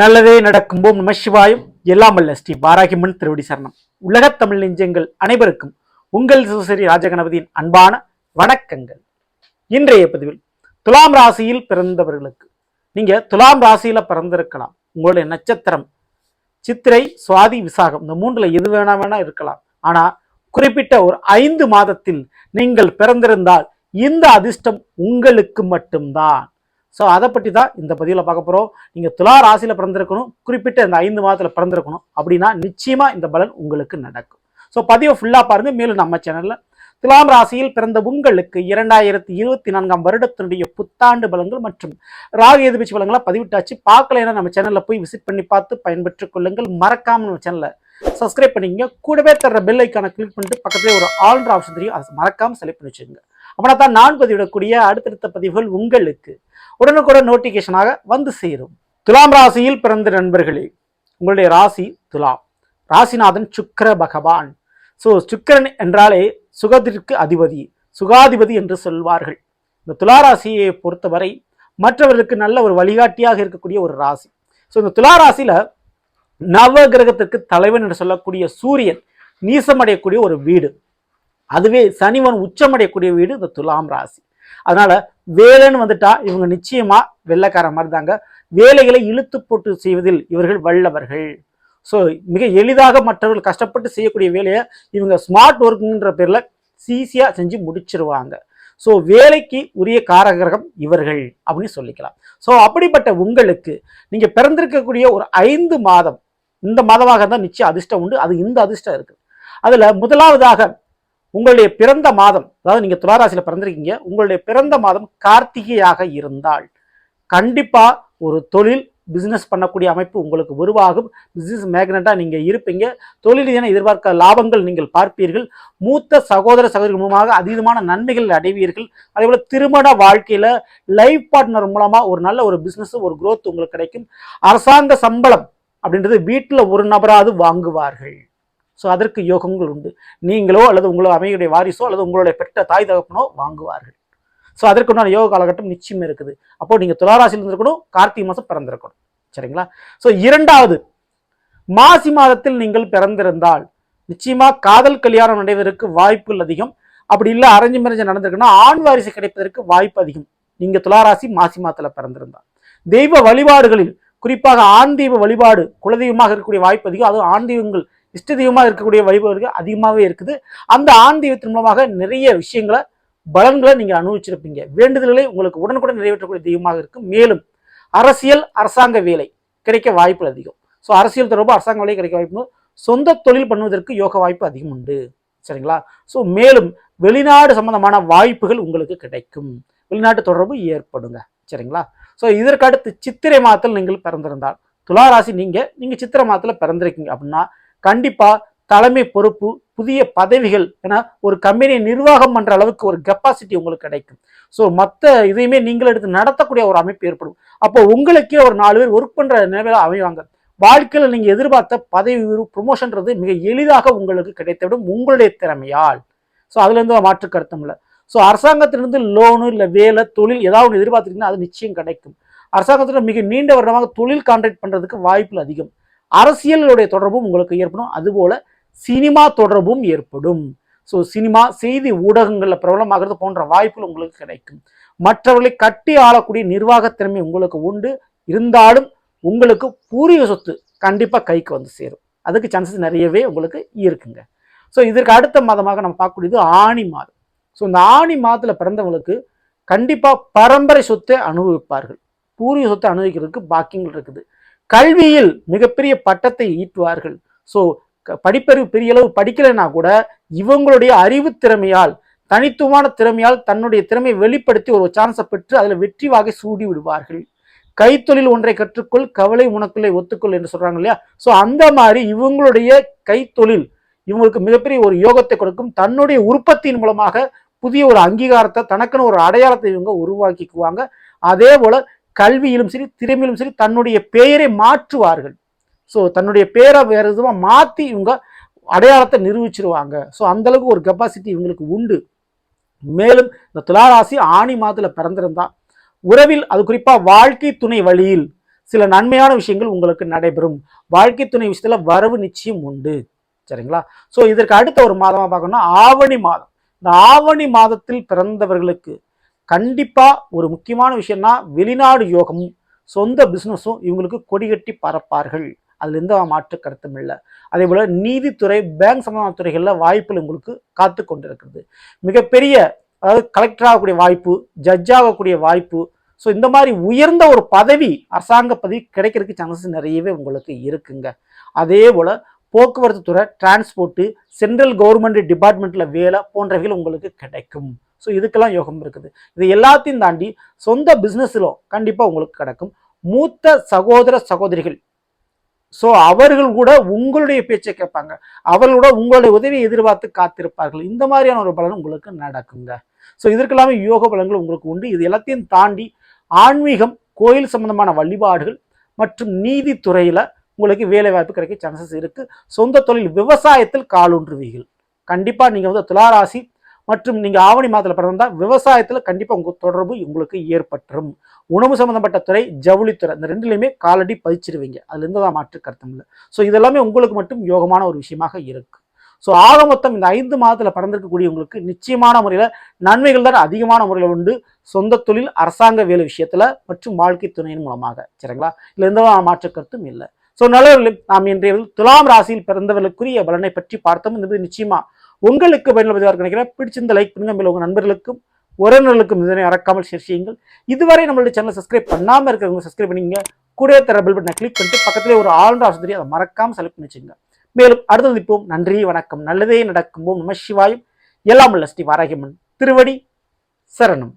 நல்லதே நடக்கும் போம் நம சிவாயும் எல்லாம் அல்ல. ஸ்ரீ பாராகிமன் திருவடி சரணம். உலகத் தமிழ் நெஞ்சங்கள் அனைவருக்கும் உங்கள் சிவசரி ராஜகணபதியின் அன்பான வணக்கங்கள். இன்றைய பதிவில் துலாம் ராசியில் பிறந்தவர்களுக்கு நீங்க துலாம் ராசியில பிறந்திருக்கலாம். உங்களுடைய நட்சத்திரம் சித்திரை சுவாதி விசாகம் இந்த மூன்றுல எது வேணா வேணா இருக்கலாம். ஆனா குறிப்பிட்ட ஒரு ஐந்து மாதத்தில் நீங்கள் பிறந்திருந்தால் இந்த அதிர்ஷ்டம் உங்களுக்கு மட்டும்தான். ஸோ அதை பற்றி தான் இந்த பதிவில் பார்க்க போகிறோம் நீங்கள் துலா ராசியில் பிறந்திருக்கணும் குறிப்பிட்ட இந்த ஐந்து மாதத்தில் பிறந்திருக்கணும் அப்படின்னா நிச்சயமாக இந்த பலன் உங்களுக்கு நடக்கும். ஸோ பதிவை ஃபுல்லாக பாருங்க. மேலும் நம்ம சேனலில் துலாம் ராசியில் பிறந்த உங்களுக்கு இரண்டாயிரத்தி இருபத்தி நான்காம் வருடத்தினுடைய புத்தாண்டு பலன்கள் மற்றும் ராகு எதிர்ப்பு பலன்களை பதிவிட்டாச்சு. பார்க்கலைன்னா நம்ம சேனலில் போய் விசிட் பண்ணி பார்த்து பயன்பெற்றுக் கொள்ளுங்கள். மறக்காமல் நம்ம சேனலை சப்ஸ்கிரைப் பண்ணிங்க கூடவே தர்ற பெல் ஐக்கான கிளிக் பண்ணிட்டு பக்கத்துலேயே ஒரு ஆல்ன்ற ஆப்ஷன் தெரியும். அதை மறக்காமல் செலக்ட் பண்ணி வச்சுங்க அப்படின்னா தான் நான் பதிவிடக்கூடிய அடுத்தடுத்த பதிவுகள் உங்களுக்கு உடனுக்குடன் நோட்டிஃபிகேஷனாக வந்து சேரும். துலாம் ராசியில் பிறந்த நண்பர்களே உங்களுடைய ராசி துலாம். ராசிநாதன் சுக்கிர பகவான். ஸோ சுக்கிரன் என்றாலே சுகத்திற்கு அதிபதி சுகாதிபதி என்று சொல்வார்கள். இந்த துலா ராசியை பொறுத்தவரை மற்றவர்களுக்கு நல்ல ஒரு வழிகாட்டியாக இருக்கக்கூடிய ஒரு ராசி. ஸோ இந்த துலா ராசியில் நவ கிரகத்திற்கு தலைவன் என்று சொல்லக்கூடிய சூரியன் நீசமடையக்கூடிய ஒரு வீடு. அதுவே சனிவன் உச்சமடையக்கூடிய வீடு இந்த துலாம் ராசி. அதனால வேலைன்னு வந்துட்டா இவங்க நிச்சயமா வெள்ளக்கார மாதிரி தாங்க வேலைகளை இழுத்து போட்டு செய்வதில் இவர்கள் வல்லவர்கள். ஸோ மிக எளிதாக மற்றவர்கள் கஷ்டப்பட்டு செய்யக்கூடிய வேலையை இவங்க ஸ்மார்ட் ஒர்க்குன்ற பேரில் ஈஸியாக செஞ்சு முடிச்சிருவாங்க. ஸோ வேலைக்கு உரிய காரகிரகம் இவர்கள் அப்படின்னு சொல்லிக்கலாம். ஸோ அப்படிப்பட்ட உங்களுக்கு நீங்கள் பிறந்திருக்கக்கூடிய ஒரு ஐந்து மாதம் இந்த மாதமாக தான் நிச்சயம் அதிர்ஷ்டம் உண்டு. அது இந்த அதிர்ஷ்டம் இருக்குது அதில் முதலாவதாக உங்களுடைய பிறந்த மாதம் அதாவது நீங்கள் துளாராசியில் பிறந்திருக்கீங்க உங்களுடைய பிறந்த மாதம் கார்த்திகையாக இருந்தால் கண்டிப்பாக ஒரு தொழில் பிசினஸ் பண்ணக்கூடிய அமைப்பு உங்களுக்கு உருவாகும். பிசினஸ் மேக்னட்டாக நீங்கள் இருப்பீங்க. தொழில் என எதிர்பார்க்க லாபங்கள் நீங்கள் பார்ப்பீர்கள். மூத்த சகோதர சகோதரி மூலமாக அதீதமான நன்மைகள் அடைவீர்கள். அதே போல் திருமண வாழ்க்கையில் லைஃப் பார்ட்னர் மூலமாக ஒரு நல்ல ஒரு பிஸ்னஸ் ஒரு குரோத் உங்களுக்கு கிடைக்கும். அரசாங்க சம்பளம் அப்படின்றது வீட்டில் ஒரு நபராவது வாங்குவார்கள். ஸோ அதற்கு யோகங்கள் உண்டு. நீங்களோ அல்லது உங்களோ அமையுடைய வாரிசோ அல்லது உங்களுடைய பெற்ற தாய் தகப்பனோ வாங்குவார்கள். ஸோ அதற்குண்டான யோக காலகட்டம் நிச்சயம் இருக்குது. அப்போ நீங்கள் துளாராசியில் இருந்திருக்கணும் கார்த்திகை மாதம் பிறந்திருக்கணும். சரிங்களா? ஸோ இரண்டாவது மாசி மாதத்தில் நீங்கள் பிறந்திருந்தால் நிச்சயமா காதல் கல்யாணம் நடைவதற்கு வாய்ப்புகள் அதிகம். அப்படி இல்லை அரஞ்சு மறைஞ்சு நடந்திருக்குன்னா ஆண் வாரிசு கிடைப்பதற்கு வாய்ப்பு அதிகம். நீங்க துளாராசி மாசி மாதத்துல பிறந்திருந்தால். தெய்வ வழிபாடுகளில் குறிப்பாக ஆண் தெய்வ வழிபாடு குலதெய்வமாக இருக்கக்கூடிய வாய்ப்பு அதிகம். அதுவும் ஆண் தெய்வங்கள் இஷ்ட தெய்வமாக இருக்கக்கூடிய வழிபாடுகள் அதிகமாகவே இருக்குது. அந்த ஆண் தெய்வத்தின் மூலமாக நிறைய விஷயங்களை பலன்களை நீங்கள் அனுபவிச்சிருப்பீங்க. வேண்டுதல்களை உங்களுக்கு உடனுக்குடன் நிறைவேற்றக்கூடிய தெய்வமாக இருக்கும். மேலும் அரசியல் அரசாங்க வேலை கிடைக்க வாய்ப்பு அதிகம். ஸோ அரசியல் தொடர்பு அரசாங்க வேலை கிடைக்க வாய்ப்பு சொந்த தொழில் பண்ணுவதற்கு யோக வாய்ப்பு அதிகம் உண்டு. சரிங்களா? ஸோ மேலும் வெளிநாடு சம்பந்தமான வாய்ப்புகள் உங்களுக்கு கிடைக்கும். வெளிநாட்டு தொடர்பு ஏற்படுங்க. சரிங்களா? ஸோ இதற்கடுத்து சித்திரை மாதத்தில் நீங்கள் பிறந்திருந்தால் துலா ராசி நீங்கள் நீங்கள் சித்திரை மாதத்தில் பிறந்திருக்கீங்க அப்படின்னா கண்டிப்பாக தலைமை பொறுப்பு புதிய பதவிகள் ஏன்னா ஒரு கம்பெனியை நிர்வாகம் பண்ணுற அளவுக்கு ஒரு கெப்பாசிட்டி உங்களுக்கு கிடைக்கும். ஸோ மற்ற இதையுமே நீங்கள் எடுத்து நடத்தக்கூடிய ஒரு அமைப்பு ஏற்படும். அப்போ உங்களுக்கே ஒரு நாலு பேர் ஒர்க் பண்ணுற நிலைமையில அமைவாங்க. வாழ்க்கையில் நீங்கள் எதிர்பார்த்த பதவி உயர்வு ப்ரொமோஷன்றது மிக எளிதாக உங்களுக்கு கிடைத்துவிடும் உங்களுடைய திறமையால். ஸோ அதுலேருந்து மாற்று கருத்தம் இல்லை. ஸோ அரசாங்கத்திலிருந்து லோனு இல்லை வேலை தொழில் ஏதாவது ஒன்று எதிர்பார்த்தீங்கன்னா அது நிச்சயம் கிடைக்கும். அரசாங்கத்தில் மிக நீண்ட வருடமாக தொழில் கான்ட்ராக்ட் பண்ணுறதுக்கு வாய்ப்புகள் அதிகம். அரசியலுடைய தொடர்பும் உங்களுக்கு ஏற்படும். அதுபோல் சினிமா தொடர்பும் ஏற்படும். ஸோ சினிமா செய்தி ஊடகங்களில் பிரபலமாகிறது போன்ற வாய்ப்புகள் உங்களுக்கு கிடைக்கும். மற்றவர்களை கட்டி ஆளக்கூடிய நிர்வாகத்திறமை உங்களுக்கு உண்டு. இருந்தாலும் உங்களுக்கு பூர்வீக சொத்து கண்டிப்பாக கைக்கு வந்து சேரும். அதுக்கு சான்சஸ் நிறையவே உங்களுக்கு இருக்குங்க. ஸோ இதற்கு அடுத்த மாதமாக நம்ம பார்க்கக்கூடியது ஆணி மாதம். ஸோ இந்த ஆணி மாதத்தில் பிறந்தவங்களுக்கு கண்டிப்பாக பரம்பரை சொத்தை அனுபவிப்பார்கள். பூர்வீக சொத்தை அனுபவிக்கிறதுக்கு பாக்கியங்கள் இருக்குது. கல்வியில் மிகப்பெரிய பட்டத்தை ஈட்டுவார்கள். ஸோ படிப்பறிவு பெரிய அளவு படிக்கலைன்னா கூட இவங்களுடைய அறிவு திறமையால் தனித்துவமான திறமையால் தன்னுடைய திறமையை வெளிப்படுத்தி ஒரு சான்ஸை பெற்று அதில் வெற்றி வாகை சூடி விடுவார்கள். கைத்தொழில் ஒன்றை கற்றுக்கொள் கவலை உனக்குள்ளே ஒத்துக்கொள் என்று சொல்றாங்க இல்லையா? ஸோ அந்த மாதிரி இவங்களுடைய கைத்தொழில் இவங்களுக்கு மிகப்பெரிய ஒரு யோகத்தை கொடுக்கும். தன்னுடைய உற்பத்தியின் மூலமாக புதிய ஒரு அங்கீகாரத்தை தனக்குன்னு ஒரு அடையாளத்தை இவங்க உருவாக்கிக்குவாங்க. அதே போல கல்வியிலும் சரி திறமையிலும் சரி தன்னுடைய பெயரை மாற்றுவார்கள். ஸோ தன்னுடைய பேரை வேறு விதமாக மாற்றி இவங்க அடையாளத்தை நிரூபிச்சிருவாங்க. ஸோ அந்தளவுக்கு ஒரு கெப்பாசிட்டி இவங்களுக்கு உண்டு. மேலும் இந்த துளாராசி ஆணி மாதத்தில் பிறந்திருந்தா உறவில் அது குறிப்பாக வாழ்க்கை துணை வழியில் சில நன்மையான விஷயங்கள் உங்களுக்கு நடைபெறும். வாழ்க்கை துணை விஷயத்தில் வரவு நிச்சயம் உண்டு. சரிங்களா? ஸோ இதற்கு அடுத்த ஒரு மாதமாக பார்க்கணும்னா ஆவணி மாதம். இந்த ஆவணி மாதத்தில் பிறந்தவர்களுக்கு கண்டிப்பாக ஒரு முக்கியமான விஷயம்னா வெளிநாடு யோகமும் சொந்த பிஸ்னஸும் இவங்களுக்கு கொடிகட்டி பறப்பார்கள். அதில் எந்த மாற்று கருத்தும் இல்லை. அதே போல் நீதித்துறை பேங்க் சம்பந்தமான துறைகளில் வாய்ப்புகள் உங்களுக்கு காத்து கொண்டிருக்கிறது. மிகப்பெரிய அதாவது கலெக்டர் ஆகக்கூடிய வாய்ப்பு ஜட்ஜ் ஆகக்கூடிய வாய்ப்பு. ஸோ இந்த மாதிரி உயர்ந்த ஒரு பதவி அரசாங்க பதவி கிடைக்கிறதுக்கு சான்சஸ் நிறையவே உங்களுக்கு இருக்குங்க. அதே போல் போக்குவரத்து துறை டிரான்ஸ்போர்ட்டு சென்ட்ரல் கவர்மெண்ட் டிபார்ட்மெண்ட்டில் வேலை போன்றவைகள் உங்களுக்கு கிடைக்கும். ஸோ இதுக்கெல்லாம் யோகம் இருக்குது. இது எல்லாத்தையும் தாண்டி சொந்த பிஸ்னஸிலும் கண்டிப்பாக உங்களுக்கு கிடக்கும். மூத்த சகோதர சகோதரிகள். ஸோ அவர்கள் கூட உங்களுடைய பேச்சை கேட்பாங்க. அவர்களோட உங்களுடைய உதவியை எதிர்பார்த்து காத்திருப்பார்கள். இந்த மாதிரியான ஒரு பலன் உங்களுக்கு நடக்குங்க. ஸோ இதற்கெல்லாமே யோக பலன்கள் உங்களுக்கு உண்டு. இது எல்லாத்தையும் தாண்டி ஆன்மீகம் கோயில் சம்பந்தமான வழிபாடுகள் மற்றும் நீதித்துறையில் உங்களுக்கு வேலை வாய்ப்பு கிடைக்க சான்சஸ் இருக்குது சொந்த தொழில் விவசாயத்தில் காலூன்றுவீர்கள். கண்டிப்பாக நீங்கள் வந்து துளாராசி மற்றும் நீங்கள் ஆவணி மாதத்தில் பிறந்தால் விவசாயத்தில் கண்டிப்பாக உங்கள் தொடர்பு உங்களுக்கு ஏற்பட்டுரும். உணவு சம்மந்தப்பட்ட துறை ஜவுளித்துறை இந்த ரெண்டுலையுமே காலடி பதிச்சிருவீங்க. அதுலேருந்து தான் மாற்று கருத்தம் இல்லை ஸோ இதெல்லாமே உங்களுக்கு மட்டும் யோகமான ஒரு விஷயமாக இருக்குது ஸோ ஆக மொத்தம் இந்த ஐந்து மாதத்தில் பிறந்திருக்கக்கூடியவங்களுக்கு நிச்சயமான முறையில் நன்மைகள் தான் அதிகமான முறையில் உண்டு. சொந்த தொழில் அரசாங்க வேலை விஷயத்தில் மற்றும் வாழ்க்கை துணையின் மூலமாக. சரிங்களா? இதுல எந்த மாற்று கருத்தும் இல்லை. ஸோ நல்லவர்களும் நாம் இன்றைய துலாம் ராசியில் பிறந்தவர்களுக்குரிய பலனை பற்றி பார்த்தோம். இந்த நிச்சயமாக உங்களுக்கு பயனுள்ளதாக நினைக்கிறேன். பிடிச்சிருந்த லைக் பண்ணுங்க. மேலும் உங்கள் நண்பர்களுக்கும் உறவினர்களுக்கும் இதனை மறக்காமல் ஷேர் செய்யுங்கள். இதுவரை நம்மளுடைய சேனலை சப்ஸ்கிரைப் பண்ணாமல் இருக்கிறவங்க சப்ஸ்கிரைப் பண்ணிங்க கூட தர பெல் பட்டனை கிளிக் பண்ணிட்டு பக்கத்திலே ஒரு ஆழ்ந்த ஆஸ்பத்திரி அதை மறக்காமல் செலக்ட் பண்ணி வச்சுங்க மேலும் அடுத்தது இப்போம் நன்றி வணக்கம். நல்லதே நடக்கும். ஓம் நம சிவாயும். எல்லாம் உள்ள ஸ்ரீ வாராகியம்மன் திருவடி சரணம்.